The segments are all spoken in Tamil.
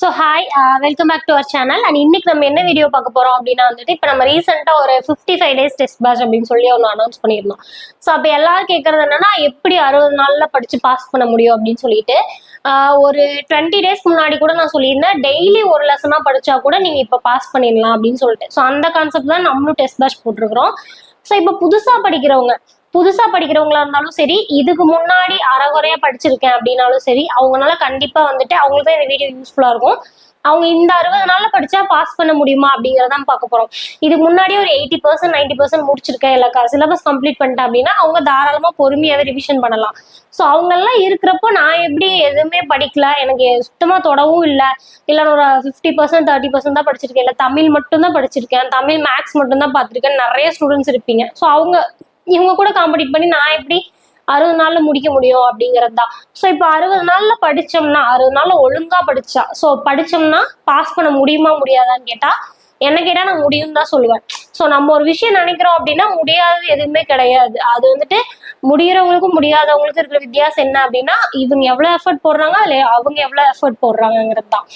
So hi welcome back to our channel and இன்னைக்கு நம்ம என்ன வீடியோ பார்க்க போகிறோம் அப்படின்னா வந்துட்டு இப்போ நம்ம ரீசெண்டாக ஒரு fifty five days test batch அப்படின்னு சொல்லி ஒன்று அனௌன்ஸ் பண்ணியிருந்தோம். ஸோ அப்போ எல்லாரும் கேட்கறது என்னன்னா எப்படி அறுபது நாளில் படித்து பாஸ் பண்ண முடியும் அப்படின்னு சொல்லிட்டு ஒரு டுவெண்ட்டி டேஸ் முன்னாடி கூட நான் சொல்லியிருந்தேன். டெய்லி ஒரு லெசனாக படித்தா கூட நீங்கள் இப்போ பாஸ் பண்ணிடலாம் அப்படின்னு சொல்லிட்டு. ஸோ அந்த கான்செப்ட் தான் நம்மளும் டெஸ்ட் பேட்ச் போட்டிருக்கிறோம். ஸோ இப்போ புதுசாக படிக்கிறவங்க புதுசா படிக்கிறவங்களா இருந்தாலும் சரி இதுக்கு முன்னாடி அறகுறையா படிச்சிருக்கேன் அப்படின்னாலும் சரி அவங்களால கண்டிப்பா வந்துட்டு அவங்களுக்கு தான் இந்த வீடியோ யூஸ்ஃபுல்லா இருக்கும். அவங்க இந்த அறுபது நாள்ல படிச்சா பாஸ் பண்ண முடியுமா அப்படிங்கறத பார்க்க போறோம். இதுக்கு முன்னாடி ஒரு எயிட்டி பர்சன்ட் நைன்டி பர்சன்ட் முடிச்சிருக்கேன் எல்லா சிலபஸ் கம்ப்ளீட் பண்ணிட்டேன் அப்படின்னா அவங்க தாராளமா பொறுமையாவே ரிவிஷன் பண்ணலாம். ஸோ அவங்கெல்லாம் இருக்கிறப்போ நான் எப்படி எதுவுமே படிக்கல எனக்கு சுத்தமா தொடவும் இல்லை. இல்லை ஒரு ஃபிஃப்டி பர்சன்ட் தேர்ட்டி பர்சன்ட் தான் படிச்சிருக்கேன். இல்லை தமிழ் மட்டும் தான் படிச்சிருக்கேன். தமிழ் மேக்ஸ் மட்டும் தான் பார்த்துருக்கேன். நிறைய ஸ்டூடெண்ட்ஸ் இருப்பீங்க. ஸோ அவங்க இவங்க கூட காம்படிட் பண்ணி நான் எப்படி அறுபது நாள்ல முடிக்க முடியும் அப்படிங்கிறது தான். ஸோ இப்போ அறுபது நாள்ல படிச்சோம்னா அறுபது நாள்ல ஒழுங்கா படிச்சா ஸோ படிச்சோம்னா பாஸ் பண்ண முடியுமா முடியாதான்னு கேட்டா என்ன கேட்டா நான் முடியும் தான் சொல்லுவேன். ஸோ நம்ம ஒரு விஷயம் நினைக்கிறோம் அப்படின்னா முடியாதது எதுவுமே கிடையாது. அது வந்துட்டு முடியறவங்களுக்கும் முடியாதவங்களுக்கும் இருக்கிற வித்தியாசம் என்ன அப்படின்னா இவங்க எவ்வளவு எஃபர்ட் போடுறாங்க அதுல அவங்க எவ்வளோ எஃபர்ட் போடுறாங்கிறது தான்.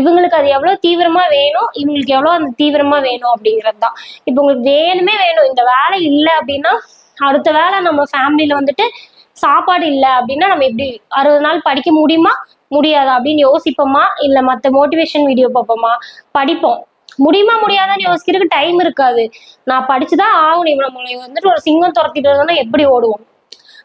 இவங்களுக்கு அது எவ்வளவு தீவிரமா வேணும் இவங்களுக்கு எவ்வளவு அந்த தீவிரமா வேணும் அப்படிங்கிறது தான். இப்போ உங்களுக்கு வேணுமே வேணும் இந்த வேலை இல்லை அப்படின்னா அடுத்த வேலை நம்ம ஃபேமிலியில வந்துட்டு சாப்பாடு இல்லை அப்படின்னா நம்ம எப்படி அறுபது நாள் படிக்க முடியுமா? முடியாதா? அப்படின்னு யோசிப்போமா? இல்லை மற்ற மோட்டிவேஷன் வீடியோ பார்ப்போமா? படிப்போம். முடியுமா? முடியாதான்னு யோசிக்கிறதுக்கு டைம் இருக்காது. நான் படிச்சுதான் ஆகணும். இவன் நம்மளை வந்துட்டு ஒரு சிங்கம் துரத்திட்டு வந்தோம்னா எப்படி ஓடுவோம்?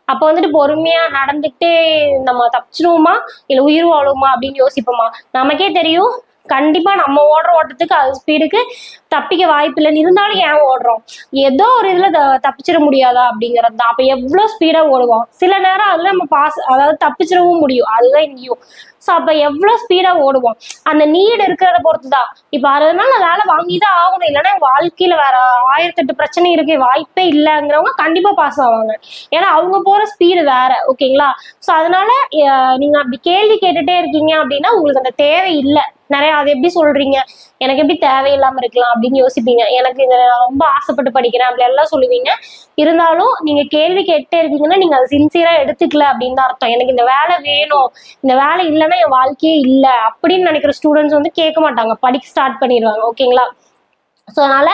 அப்போ வந்துட்டு பொறுமையா நடந்துக்கிட்டே நம்ம தப்பிச்சிருவோமா? இல்லை உயிர் வாழுவோமா? அப்படின்னு யோசிப்போமா? நமக்கே தெரியும். கண்டிப்பா நம்ம ஓடுற ஓட்டத்துக்கு அது ஸ்பீடுக்கு தப்பிக்க வாய்ப்பு இல்லைன்னு இருந்தாலும் ஏன் ஓடுறோம்? ஏதோ ஒரு இதுல த- தப்பிச்சிட முடியாதா அப்படிங்கிறது தான். அப்ப எவ்வளவு ஸ்பீடா ஓடுவோம்? சில நேரம் அதுல நம்ம பாஸ் அதாவது தப்பிச்சிடவும் முடியும். அதுதான் இங்கேயும். ஸோ அப்போ எவ்வளவு ஸ்பீடாக ஓடுவோம்? அந்த நீடு இருக்கிறத பொறுத்து தான் இப்போ அறுபது நாள் நான் வேலை வாங்கி தான் ஆகணும். இல்லைன்னா வாழ்க்கையில் வாழ்க்கையில வேற ஆயிரத்தெட்டு பிரச்சனை இருக்க வாய்ப்பே இல்லைங்கிறவங்க கண்டிப்பா பாஸ் ஆவாங்க. ஏன்னா அவங்க போற ஸ்பீடு வேற ஓகேங்களா? ஸோ அதனால நீங்கள் நீங்க அப்படி கேள்வி கேட்டுட்டே இருக்கீங்க அப்படின்னா உங்களுக்கு அந்த தேவை இல்லை. நிறைய அது எப்படி சொல்றீங்க? எனக்கு எப்படி தேவையில்லாம இருக்கலாம் அப்படின்னு யோசிப்பீங்க. எனக்கு இதை ரொம்ப ஆசைப்பட்டு படிக்கிறேன் அப்படி எல்லாம் சொல்லுவீங்க. இருந்தாலும் நீங்க கேள்வி கேட்டே இருக்கீங்கன்னா நீங்க அதை சின்சியரா எடுத்துக்கல அப்படின்னு தான் அர்த்தம். எனக்கு இந்த வேலை வேணும். இந்த வேலை இல்லைன்னா என் வாழ்க்கையே இல்லை அப்படின்னு நினைக்கிற ஸ்டூடெண்ட்ஸ் வந்து கேட்க மாட்டாங்க. படிக்க ஸ்டார்ட் பண்ணிடுவாங்க. ஓகேங்களா ஸோ அதனால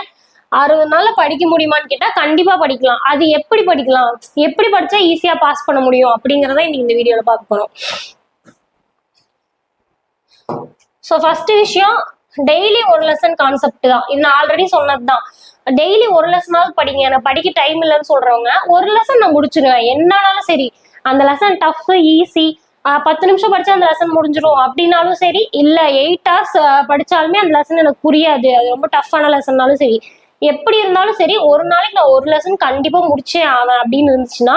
அறுபது நாள்ல படிக்க முடியுமான்னு கேட்டா கண்டிப்பா படிக்கலாம். அது எப்படி படிக்கலாம்? எப்படி படிச்சா ஈஸியா பாஸ் பண்ண முடியும் அப்படிங்கறத இன்னைக்கு இந்த வீடியோல பார்க்க போறோம். ஸோ ஃபர்ஸ்ட் விஷயம் டெய்லி ஒரு லெசன் கான்செப்ட் தான். இது நான் ஆல்ரெடி சொன்னது தான் டெய்லி ஒரு லெசனாவது படிங்க. எனக்கு படிக்க டைம் இல்லைன்னு சொல்றவங்க ஒரு லெசன் நான் முடிச்சிருவேன். என்னன்னாலும் சரி. அந்த லெசன் டஃப் ஈஸி பத்து நிமிஷம் படிச்சா அந்த லெசன் முடிஞ்சிடும் அப்படின்னாலும் சரி இல்ல எயிட் ஹவர்ஸ் படிச்சாலுமே அந்த லெசன் எனக்கு புரியாது. அது ரொம்ப டஃப்பான லெசன்னாலும் சரி. எப்படி இருந்தாலும் சரி ஒரு நாளைக்கு நான் ஒரு லெசன் கண்டிப்பா முடிச்சே ஆவேன் அப்படின்னு இருந்துச்சுன்னா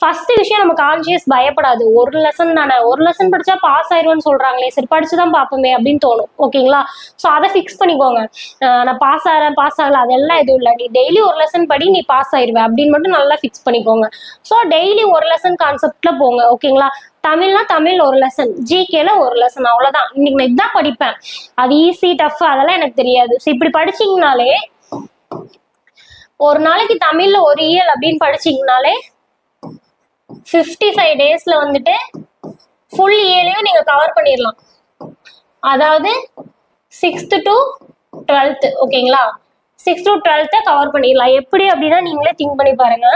ஃபர்ஸ்ட் விஷயம் நம்ம கான்சியஸ் பயப்படாது. ஒரு லெசன் தானே. ஒரு லெசன் படிச்சா பாஸ் ஆயிருவேன்னு சொல்றாங்களே. சரி படிச்சுதான் பார்ப்போமே அப்படின்னு தோணும். ஓகேங்களா ஸோ அதை ஃபிக்ஸ் பண்ணிக்கோங்க. நான் பாஸ் ஆகிறேன் பாஸ் ஆகல அதெல்லாம் எதுவும் இல்லை. நீ டெய்லி ஒரு லெசன் படி நீ பாஸ் ஆயிருவ அப்படின்னு மட்டும் நல்லா ஃபிக்ஸ் பண்ணிக்கோங்க. ஸோ டெய்லி ஒரு லெசன் கான்செப்ட்ல போங்க. ஓகேங்களா தமிழ்னா தமிழ் ஒரு லெசன் ஜிகேல ஒரு லெசன் அவ்வளவுதான். இன்னைக்கு நான் இதுதான் படிப்பேன். அது ஈஸி டஃப் அதெல்லாம் எனக்கு தெரியாது. ஸோ இப்படி படிச்சீங்கனாலே ஒரு நாளைக்கு தமிழ்ல ஒரு இயல் அப்படின்னு படிச்சீங்கனாலே ஃபிஃப்டி ஃபைவ் டேஸ்ல வந்துட்டு ஃபுல் இயர்லையும் நீங்க கவர் பண்ணிடலாம் அதாவது சிக்ஸ்த்து டு டுவெல்த்து ஓகேங்களா? சிக்ஸ்த் டு டுவெல்த்தை கவர் பண்ணிடலாம் எப்படி அப்படின்னா நீங்களே திங்க் பண்ணி பாருங்க.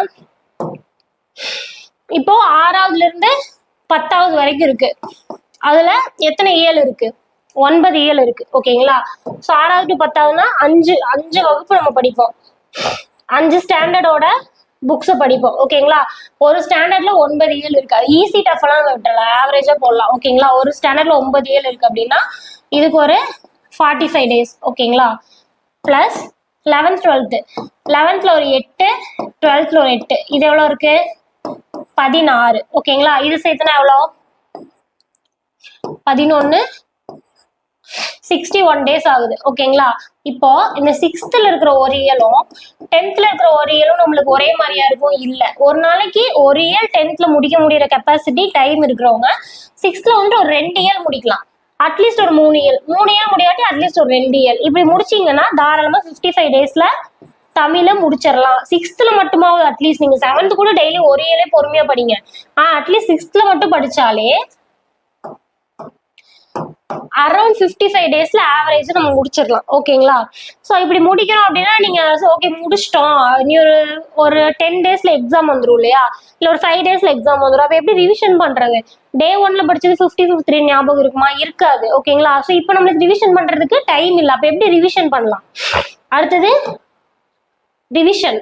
இப்போ ஆறாவதுல இருந்து பத்தாவது வரைக்கும் இருக்கு. அதுல எத்தனை இயல் இருக்கு? ஒன்பது இயல் இருக்கு ஓகேங்களா? ஸோ ஆறாவது டு பத்தாவதுனா அஞ்சு அஞ்சு வகுப்பு நம்ம படிப்போம். அஞ்சு ஸ்டாண்டர்டோட புக்ஸை படிப்போம். ஓகேங்களா ஒரு ஸ்டாண்டர்ட்ல ஒன்பது இயல் இருக்கு. அது ஈஸி டஃப்லாம் விட்டலாம் ஆவரேஜா போடலாம். ஓகேங்களா ஒரு ஸ்டாண்டர்ட்ல ஒன்பது இயல் இருக்கு அப்படின்னா இதுக்கு ஒரு ஃபார்ட்டி ஃபைவ் டேஸ் ஓகேங்களா ப்ளஸ் லெவன்த் டுவெல்த்து லெவன்த்தில் ஒரு எட்டு டுவெல்த்தில் ஒரு எட்டு. இது எவ்வளோ இருக்கு? பதினாறு. ஓகேங்களா இது சேர்த்துனா எவ்வளோ பதினொன்று சிக்ஸ்டி ஒன் டேஸ் ஆகுது ஓகேங்களா இப்போ இந்த சிக்ஸ்த்ல இருக்கிற ஒரு இயலும் டென்த்ல இருக்கிற ஒரு இயலும் நம்மளுக்கு ஒரே மாதிரியா இருக்கும்? இல்ல. ஒரு நாளைக்கு ஒரு இயல் டென்த்ல முடிக்க முடியற கெப்பாசிட்டி டைம் இருக்கிறவங்க சிக்ஸ்த்ல வந்துட்டு ஒரு ரெண்டு இயல் முடிக்கலாம். அட்லீஸ்ட் ஒரு மூணு இயல். மூணு இயல் முடியாட்டி அட்லீஸ்ட் ஒரு ரெண்டு இயல். இப்படி முடிச்சீங்கன்னா தாராளமா ஃபிஃப்டி ஃபைவ் டேஸ்ல தமிழ முடிச்சிடலாம். சிக்ஸ்த்ல மட்டுமாவது அட்லீஸ்ட் நீங்க செவன்த் கூட டெய்லி ஒரு இயலே பொறுமையா படிங்க. ஆ அட்லீஸ்ட் சிக்ஸ்த்ல மட்டும் படிச்சாலே அரௌண்ட் ஃபிஃப்டி ஃபைவ் டேஸ்ல ஆவரேஜ் நம்ம முடிச்சிடலாம். ஓகேங்களா ஸோ இப்படி முடிக்கிறோம் அப்படின்னா நீங்க ஓகே முடிச்சிட்டோம். நீ ஒரு ஒரு டென் டேஸ்ல எக்ஸாம் வந்துடும் இல்லையா? இல்ல ஒரு ஃபைவ் டேஸ்ல எக்ஸாம் வந்துடும் அப்போ எப்படி ரிவிஷன் பண்றது? டே ஒன்ல படிச்சது ஃபிஃப்டி ஃபிஃப்டி த்ரீ ஞாபகம் இருக்குமா? இருக்காது. ஓகேங்களா ஸோ இப்போ நம்மளுக்கு ரிவிஷன் பண்றதுக்கு டைம் இல்லை. அப்போ எப்படி ரிவிஷன் பண்ணலாம்? அடுத்தது ரிவிஷன்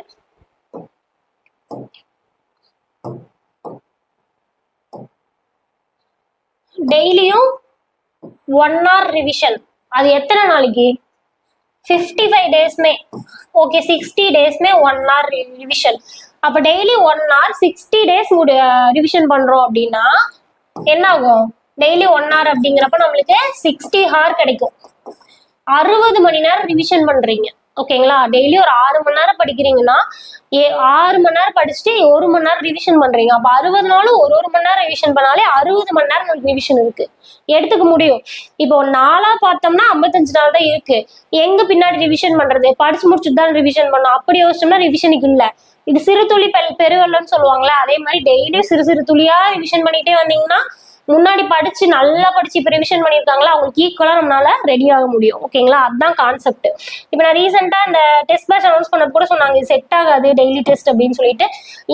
டெய்லியும் ஒன் ஆர் ரிவிஷன் அது எத்தனை நாளைக்கு? ஃபிஃப்டி ஃபைவ் டேஸ்மே ஓகே சிக்ஸ்டி டேஸ்மே ஒன் hour ரிவிஷன் அப்போ daily one hour sixty days revision பண்ணுறோம் அப்படின்னா என்ன ஆகும்? டெய்லி ஒன் ஹவர் அப்படிங்கிறப்ப நம்மளுக்கு சிக்ஸ்டி ஹார் கிடைக்கும். அறுபது மணி நேரம் ரிவிஷன் பண்ணுறீங்க ஓகேங்களா டெய்லி ஒரு ஆறு மணி நேரம் படிக்கிறீங்கன்னா ஏ ஆறு மணி நேரம் படிச்சுட்டு ஒரு மணி நேரம் ரிவிஷன் பண்றீங்க. அப்ப அறுபது நாளும் ஒரு ஒரு மணி நேரம் ரிவிஷன் பண்ணாலே அறுபது மணி நேரம் நமக்கு ரிவிஷன் இருக்கு. எடுத்துக்க முடியும். இப்போ நாளா பார்த்தோம்னா ஐம்பத்தஞ்சு நாள் தான் இருக்கு. எங்க பின்னாடி ரிவிஷன் பண்றது? படிச்சு முடிச்சுட்டு தான் ரிவிஷன் பண்ணோம் அப்படி யோசிச்சோம்னா ரிவிஷனுக்கு இல்ல. இது சிறு துளி பெருவெல்லன்னு சொல்லுவாங்களே அதே மாதிரி டெய்லி சிறு சிறு துளியா ரிவிஷன் பண்ணிட்டே வந்தீங்கன்னா முன்னாடி படிச்சு நல்லா படிச்சு இப்போ ரிவிஷன் பண்ணியிருக்காங்களா அவங்களுக்கு ஈக்குவலா நம்மளால ரெடி ஆக முடியும். ஓகேங்களா அதுதான் கான்செப்ட் இப்போ நான் ரீசெண்டா இந்த டெஸ்ட் பேட்ச் அனௌன்ஸ் பண்ண கூட சொன்னாங்க இது செட் ஆகாது டெய்லி டெஸ்ட் அப்படின்னு சொல்லிட்டு.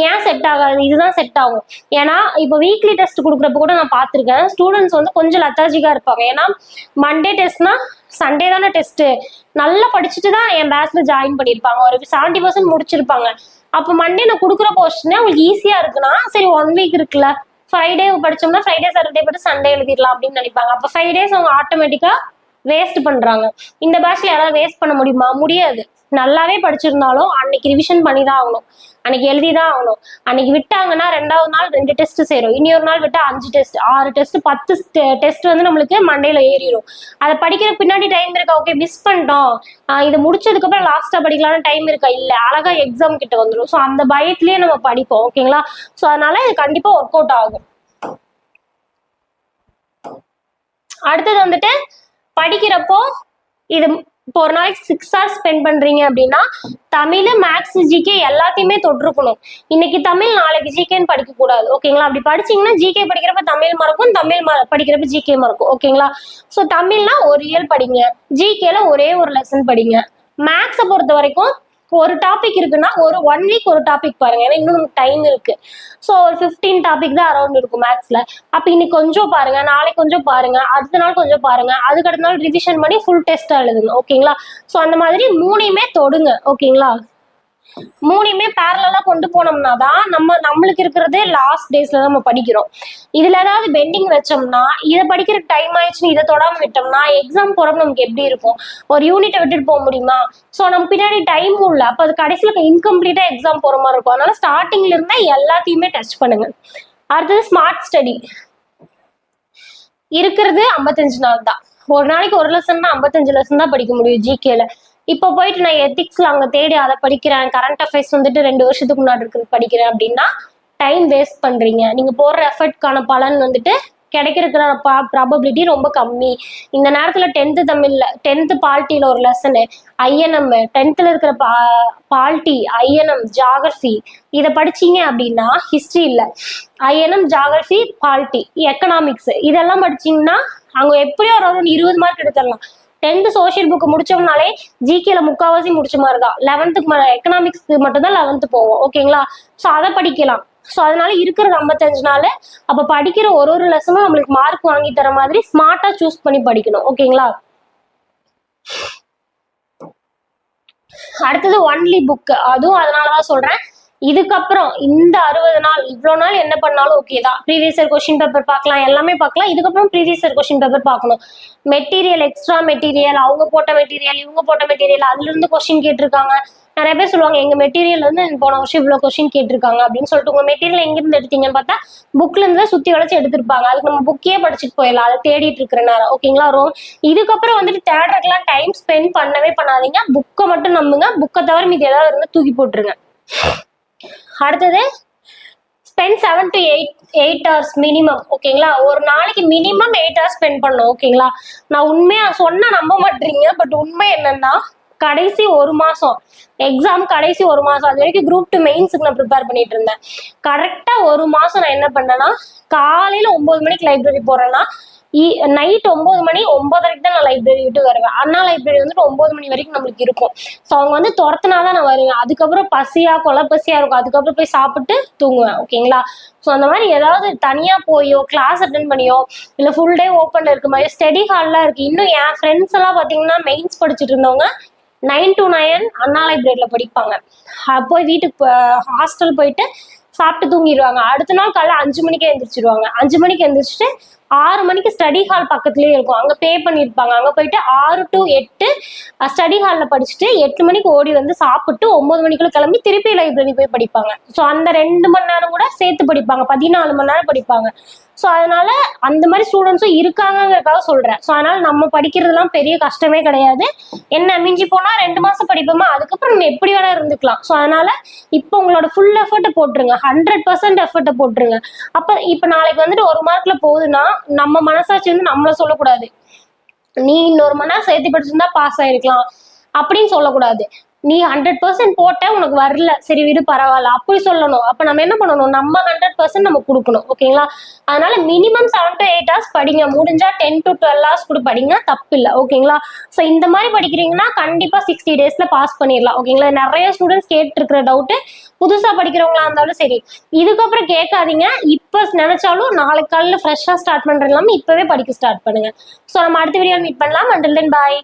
ஏன் செட் ஆகாது? இதுதான் செட் ஆகும். ஏன்னா இப்போ வீக்லி டெஸ்ட் கொடுக்குறப்ப கூட நான் பார்த்துருக்கேன் ஸ்டூடெண்ட்ஸ் வந்து கொஞ்சம் லத்தாஜிக்கா இருப்பாங்க. ஏன்னா மண்டே டெஸ்ட்னா சண்டே தானே டெஸ்ட் நல்லா படிச்சுட்டு தான் என் பேட்ச்ல ஜாயின் பண்ணியிருப்பாங்க. ஒரு செவன்டி பர்சன்ட் முடிச்சிருப்பாங்க. அப்போ மண்டே நான் கொடுக்குற போர்ஷனே அவங்களுக்கு ஈஸியா இருக்குன்னா சரி ஒன் வீக் இருக்குல்ல. ஃப்ரைடே படிச்சோம்னா ஃப்ரைடே சாட்டர்டே போட்டு சண்டே எழுதிடலாம் அப்படின்னு நினைப்பாங்க. அப்போ ஃபைவ் டேஸ் அவங்க ஆட்டோமேட்டிக்கா வேஸ்ட் பண்றாங்க. இந்த பேட்ச்ல யாராவது வேஸ்ட் பண்ண முடியுமா? முடியாது. நல்லாவே படிச்சிருந்தாலும் அன்னைக்கு ரிவிஷன் பண்ணி தான் ஆகணும். அன்னைக்கு எழுதி தான் ஆகணும். அன்னைக்கு விட்டாங்கன்னா ரெண்டாவது நாள் ரெண்டு டெஸ்ட் சேரும். இனி ஒரு நாள் விட்டா அஞ்சு டெஸ்ட் ஆறு டெஸ்ட் பத்து டெஸ்ட் வந்து நம்மளுக்கு மண்டையில ஏறிடும் அதை படிக்கிற பின்னாடி டைம் இருக்கா? ஓகே மிஸ் பண்ணிட்டோம். இதை முடிச்சதுக்கு அப்புறம் லாஸ்டா படிக்கலாம்னு டைம் இருக்கா? இல்ல. அழகா எக்ஸாம் கிட்ட வந்துடும் ஸோ அந்த பயத்திலேயே நம்ம படிப்போம். ஓகேங்களா ஸோ அதனால இது கண்டிப்பா ஒர்க் அவுட் ஆகும். அடுத்தது வந்துட்டு படிக்கிறப்போ இது இப்போ ஒரு நாளைக்கு சிக்ஸ் ஹவர்ஸ் ஸ்பெண்ட் பண்றீங்க அப்படின்னா தமிழ் மேக்ஸ் ஜிகே எல்லாத்தையுமே தொட்டிருக்கணும். இன்னைக்கு தமிழ் நாளைக்கு ஜிகேன்னு படிக்க கூடாது ஓகேங்களா அப்படி படிச்சீங்கன்னா ஜிகே படிக்கிறப்ப தமிழ் மறக்கும் தமிழ் ம- படிக்கிறப்ப ஜிகே மறக்கும் ஓகேங்களா ஸோ தமிழ்னா ஒரு இயல் படிங்க. ஜிகேல ஒரே ஒரு லெசன் படிங்க. மேக்ஸை பொறுத்த வரைக்கும் ஒரு டாபிக் இருக்குன்னா ஒரு ஒன் வீக் ஒரு டாபிக் பாருங்க. ஏன்னா இன்னும் நமக்கு டைம் இருக்கு. ஸோ ஒரு ஃபிஃப்டீன் டாபிக் தான் அரௌண்ட் இருக்கும் மேக்ஸ்ல அப்போ இன்னைக்கு கொஞ்சம் பாருங்க நாளைக்கு கொஞ்சம் பாருங்க அடுத்த நாள் கொஞ்சம் பாருங்க அதுக்கு அடுத்த நாள் ரிவிஷன் பண்ணி ஃபுல் டெஸ்ட் எழுதுங்க ஓகேங்களா ஸோ அந்த மாதிரி மூணையுமே தொடுங்க ஓகேங்களா மூணையுமே பேரலா கொண்டு போனோம்னா தான் நம்ம நம்மளுக்கு இருக்கிறதே லாஸ்ட் டேஸ்ல நம்ம படிக்கிறோம். இதுல ஏதாவது பெண்டிங் வச்சோம்னா இதை படிக்கிற டைம் ஆயிடுச்சுன்னு இதை தொடாம விட்டோம்னா எக்ஸாம் போறப்ப நமக்கு எப்படி இருக்கும்? ஒரு யூனிட்டை விட்டுட்டு போக முடியுமா? ஸோ நம்ம பின்னாடி டைம் இல்லை. அப்போ அது கடைசியில் இன்கம்ப்ளீட்டா எக்ஸாம் போற மாதிரி இருக்கும். அதனால ஸ்டார்டிங்ல இருந்தா எல்லாத்தையுமே டச் பண்ணுங்க. அடுத்தது ஸ்மார்ட் ஸ்டடி இருக்கிறது ஐம்பத்தஞ்சு நாள் தான். ஒரு நாளைக்கு ஒரு லெசன்னா ஐம்பத்தஞ்சு லெசன் தான் படிக்க முடியும் ஜிகேல இப்போ போயிட்டு நான் எத்திக்ஸ்ல அங்க தேடி அதை படிக்கிறேன். கரண்ட் அஃபேர்ஸ் வந்துட்டு ரெண்டு வருஷத்துக்கு முன்னாடி இருக்கிறது படிக்கிறேன் அப்படின்னா டைம் வேஸ்ட் பண்றீங்க. நீங்க போடுற எஃபர்ட்கான பலன் வந்துட்டு கிடைக்கிறதுக்கு ப்ராபபிலிட்டி ரொம்ப கம்மி. இந்த நேரத்துல டென்த்து தமிழ்ல டென்த்து பால்ட்டியில ஒரு லெசனு ஐஎன்எம் டென்த்தில் இருக்கிற பா பால்ட்டி ஐஎன்எம் ஜாகிரபி இதை படிச்சீங்க அப்படின்னா ஹிஸ்ட்ரி இல்லை. ஐஎன்எம் ஜாகிரபி பால்ட்டி எக்கனாமிக்ஸ் இதெல்லாம் படிச்சீங்கன்னா அங்க எப்படியோ ஒரு ஒரு இருபது மார்க் எடுத்துடலாம். டென்த் சோஷியல் புக் முடிச்சோம்னாலே ஜிகேல முக்காவாசி முடிச்ச மாதிரி தான் லெவன்த்துக்கு எக்கனாமிக்ஸ்க்கு மட்டும் தான் லெவன்த்து போவோம். ஓகேங்களா ஸோ அதை படிக்கலாம். ஸோ அதனால இருக்கிறது ஐம்பத்தஞ்சு நாள். அப்போ படிக்கிற ஒரு ஒரு லெசனும் நம்மளுக்கு மார்க் வாங்கி தர மாதிரி ஸ்மார்ட்டா சூஸ் பண்ணி படிக்கணும். ஓகேங்களா அடுத்தது ஒன்லி புக் அதுவும் அதனாலதான் சொல்றேன். இதுக்கப்புறம் இந்த அறுபது நாள் இவ்வளோ நாள் என்ன பண்ணாலும் ஓகே தான். ப்ரீவியஸ் இயர் கொஸ்டின் பேப்பர் பார்க்கலாம் எல்லாமே பார்க்கலாம். இதுக்கப்புறம் ப்ரீவியஸ் இயர் கொஸ்டின் பேப்பர் பார்க்கணும். மெட்டீரியல் எக்ஸ்ட்ரா மெட்டீரியல் அவங்க போட்ட மெட்டீரியல் இவங்க போட்ட மெட்டீரியல் அதுல இருந்து கொஸ்டின் கேட்டிருக்காங்க. நிறைய பேர் சொல்லுவாங்க எங்க மெட்டீரியல் வந்து போன வருஷம் இவ்வளவு கொஸ்டின் கேட்டிருக்காங்க அப்படின்னு சொல்லிட்டு உங்க மெட்டீரியல் எங்கிருந்து எடுத்தீங்கன்னு பார்த்தா புக்ல இருந்து தான் சுத்தி வளைச்சு எடுத்திருப்பாங்க. அதுக்கு நம்ம புக்கே படிச்சுட்டு போயிடலாம். அதை தேடிட்டு இருக்கிற நேரம். ஓகேங்களா ரோம்? இதுக்கப்புறம் வந்துட்டு தேடுறதுக்கெல்லாம் டைம் ஸ்பெண்ட் பண்ணவே பண்ணாதீங்க. புக்கை மட்டும் நம்புங்க. புக்கை தவிர மீதி ஏதாவது இருந்தால் தூக்கி போட்டுருங்க. அடுத்தது spend seven to eight eight hours minimum ஓகேங்களா ஒரு நாளைக்கு மினிமம் எயிட் ஹவர்ஸ் ஸ்பெண்ட் பண்ணணும் ஓகேங்களா நான் உண்மையாக சொன்னால் நம்ப மாட்டீங்க பட் உண்மை என்னன்னா கடைசி ஒரு மாதம் எக்ஸாம் கடைசி ஒரு மாதம் அது வரைக்கும் குரூப் டூ மெயின்ஸுக்கு நான் ப்ரிப்பேர் பண்ணிட்டு இருந்தேன். கரெக்டாக ஒரு மாதம் நான் என்ன பண்ணேன்னா காலையில் ஒம்பது மணிக்கு லைப்ரரி போகிறேன்னா நைட் ஒன்பது மணி ஒன்பதரைக்கு தான் நான் லைப்ரரி விட்டு வருவேன். அண்ணா லைப்ரரி வந்துட்டு ஒன்பது மணி வரைக்கும் நம்மளுக்கு இருக்கும். ஸோ அவங்க வந்து துரத்துனா தான் நான் வருவேன். அதுக்கப்புறம் பசியா கொலை பசியா இருக்கும். அதுக்கப்புறம் போய் சாப்பிட்டு தூங்குவேன் ஓகேங்களா ஸோ அந்த மாதிரி ஏதாவது தனியா போயோ கிளாஸ் அட்டன் பண்ணியோ இல்லை ஃபுல் டே ஓப்பன்ல இருக்க மாதிரி ஸ்டடி ஹால்லாம் இருக்கு. இன்னும் என் ஃப்ரெண்ட்ஸ் எல்லாம் பார்த்தீங்கன்னா மெயின்ஸ் படிச்சுட்டு இருந்தவங்க நைன் டு நைன் அண்ணா லைப்ரரியில் படிப்பாங்க. போய் வீட்டுக்கு ஹாஸ்டல் போயிட்டு சாப்பிட்டு தூங்கிடுவாங்க அடுத்த நாள் காலைல அஞ்சு மணிக்கே எந்திரிச்சிருவாங்க. அஞ்சு மணிக்கு எந்திரிச்சிட்டு ஆறு மணிக்கு ஸ்டடி ஹால் பக்கத்துலேயே இருக்கும். அங்கே பே பண்ணியிருப்பாங்க அங்கே போயிட்டு ஆறு டு எட்டு ஸ்டடி ஹாலில் படிச்சுட்டு எட்டு மணிக்கு ஓடி வந்து சாப்பிட்டு ஒன்பது மணிக்குள்ள கிளம்பி திருப்பி லைப்ரரி போய் படிப்பாங்க. ஸோ அந்த ரெண்டு மணி நேரம் கூட சேர்த்து படிப்பாங்க. பதினாலு மணி நேரம் படிப்பாங்க. ஸோ அதனால அந்த மாதிரி ஸ்டூடெண்ட்ஸும் இருக்காங்கிறதுக்காக சொல்றேன். ஸோ அதனால நம்ம படிக்கிறதுலாம் பெரிய கஷ்டமே கிடையாது. என்ன மிஞ்சி போனா ரெண்டு மாசம் படிப்போமா? அதுக்கப்புறம் நம்ம எப்படி வேணா இருந்துக்கலாம். ஸோ அதனால இப்போ உங்களோட ஃபுல் எஃபர்ட்டை போட்டுருங்க. ஹண்ட்ரட் பர்சன்ட் எஃபர்ட்டை போட்டுருங்க. அப்போ இப்போ நாளைக்கு வந்துட்டு ஒரு மார்க்ல போகுதுன்னா நம்ம மனசாட்சி வந்து நம்மள சொல்லக்கூடாது. நீ இன்னொரு மணி நேரம் சேர்த்து படிச்சிருந்தா பாஸ் ஆயிருக்கலாம். அப்படின்னு சொல்லக்கூடாது. நீ ஹண்ட்ரட் பர்சன்ட் போட்ட உனக்கு வரல. சரி விடு பரவாயில்ல. அப்படி சொல்லணும். அப்ப நம்ம என்ன பண்ணணும்? நம்ம ஹண்ட்ரட் பர்சன்ட் நம்ம கொடுக்கணும். ஓகேங்களா? அதனால minimum seven to eight hours படிங்க. முடிஞ்சா டென் டு டுவெல் ஹவர்ஸ் கூட படிங்க. தப்பு இல்லை ஓகேங்களா? ஸோ இந்த மாதிரி படிக்கிறீங்கன்னா கண்டிப்பா சிக்ஸ்டி டேஸ்ல பாஸ் பண்ணிடலாம் ஓகேங்களா? நிறைய ஸ்டூடெண்ட்ஸ் கேட்டிருக்கிற டவுட்டு புதுசா படிக்கிறவங்களா இருந்தாலும் சரி. இதுக்கப்புறம் கேட்காதீங்க. இப்போ நினைச்சாலும் நாளைக்கு காலையில் ஃப்ரெஷ்ஷாக ஸ்டார்ட் பண்ணுறது இல்லாமல் இப்போவே படிக்க ஸ்டார்ட் பண்ணுங்க. ஸோ நம்ம அடுத்த வீடியோ மீட் பண்ணலாம். Until then bye